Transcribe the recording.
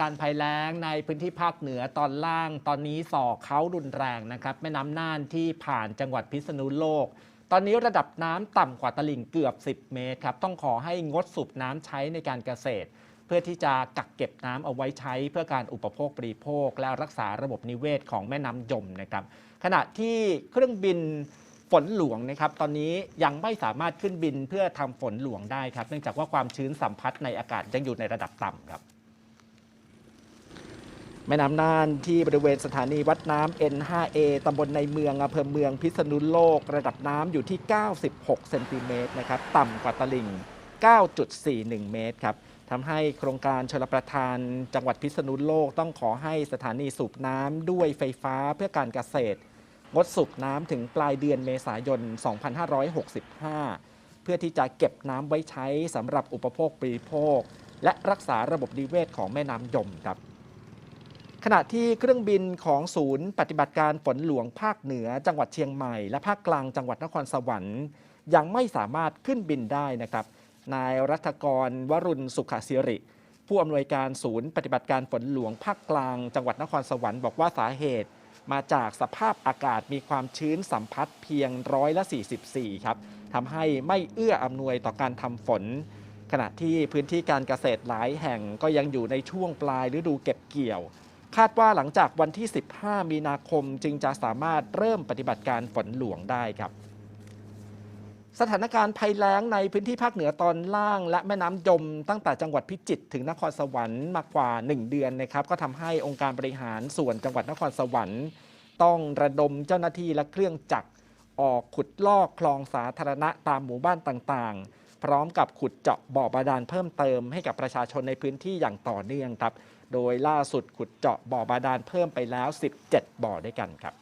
การภัยแล้งในพื้นที่ภาคเหนือตอนล่าง ตอนนี้ส่อเขารุนแรงนะครับ แม่น้ำน่านที่ผ่านจังหวัดพิษณุโลก ตอนนี้ระดับน้ำต่ำกว่าตลิ่งเกือบ 10 เมตรครับ ต้องขอให้งดสูบน้ำใช้ในการเกษตร เพื่อที่จะกักเก็บน้ำเอาไว้ใช้เพื่อการอุปโภคบริโภค และรักษาระบบนิเวศของแม่น้ำยมนะครับ ขณะที่เครื่องบินฝนหลวงนะครับตอนนี้ยังไม่สามารถขึ้นบินเพื่อทำฝนหลวงได้ครับ เนื่องจากว่าความชื้นสัมพัทธ์ในอากาศยังอยู่ในระดับต่ำครับ แม่น้ำน่านที่บริเวณสถานีวัดน้ำ N5A ตำบลในเมืองอำเภอเมืองพิษณุโลก ระดับน้ำอยู่ที่ 96 เซนติเมตรนะครับต่ำกว่าตลิ่ง 9.41 เมตรครับทำให้โครงการชลประทานจังหวัดพิษณุโลกต้องขอให้สถานีสูบน้ำด้วยไฟฟ้าเพื่อการเกษตรงดสูบน้ำถึงปลายเดือนเมษายน 2565 เพื่อที่จะเก็บน้ำไว้ใช้สำหรับอุปโภคบริโภค และรักษาระบบนิเวศของแม่น้ำยมครับ ขณะที่เครื่องบินของศูนย์ปฏิบัติการฝนหลวงภาคเหนือ จังหวัดเชียงใหม่ และภาคกลางจังหวัดนครสวรรค์ ยังไม่สามารถขึ้นบินได้นะครับ นายรัฐกรวรุณสุขศิริ ผู้อำนวยการศูนย์ปฏิบัติการฝนหลวงภาคกลาง จังหวัดนครสวรรค์บอกว่าสาเหตุ มาจากสภาพอากาศมีความชื้นสัมพัทธ์เพียงร้อยละ 44 ครับทำให้ไม่เอื้ออำนวยต่อการทำฝน ขณะที่พื้นที่การเกษตรหลายแห่งก็ยังอยู่ในช่วงปลายฤดูเก็บเกี่ยว คาดว่าหลังจากวันที่ 15 มีนาคมจึงจะสามารถเริ่มปฏิบัติการฝนหลวงได้ครับสถานการณ์ภัยแล้งในพื้นที่ภาคเหนือตอนล่าง และแม่น้ำยมตั้งแต่จังหวัดพิจิตรถึงนครสวรรค์มากกว่า 1 เดือนนะครับ ก็ทำให้องค์การบริหารส่วนจังหวัดนครสวรรค์ ต้องระดมเจ้าหน้าที่และเครื่องจักรออกขุดลอกคลองสาธารณะตามหมู่บ้านต่าง พร้อมกับขุดเจาะบ่อบาดาลเพิ่มเติมให้กับประชาชนในพื้นที่อย่างต่อเนื่องครับ โดยล่าสุดขุดเจาะบ่อบาดาลเพิ่มไปแล้ว 17 บ่อด้วยกันครับ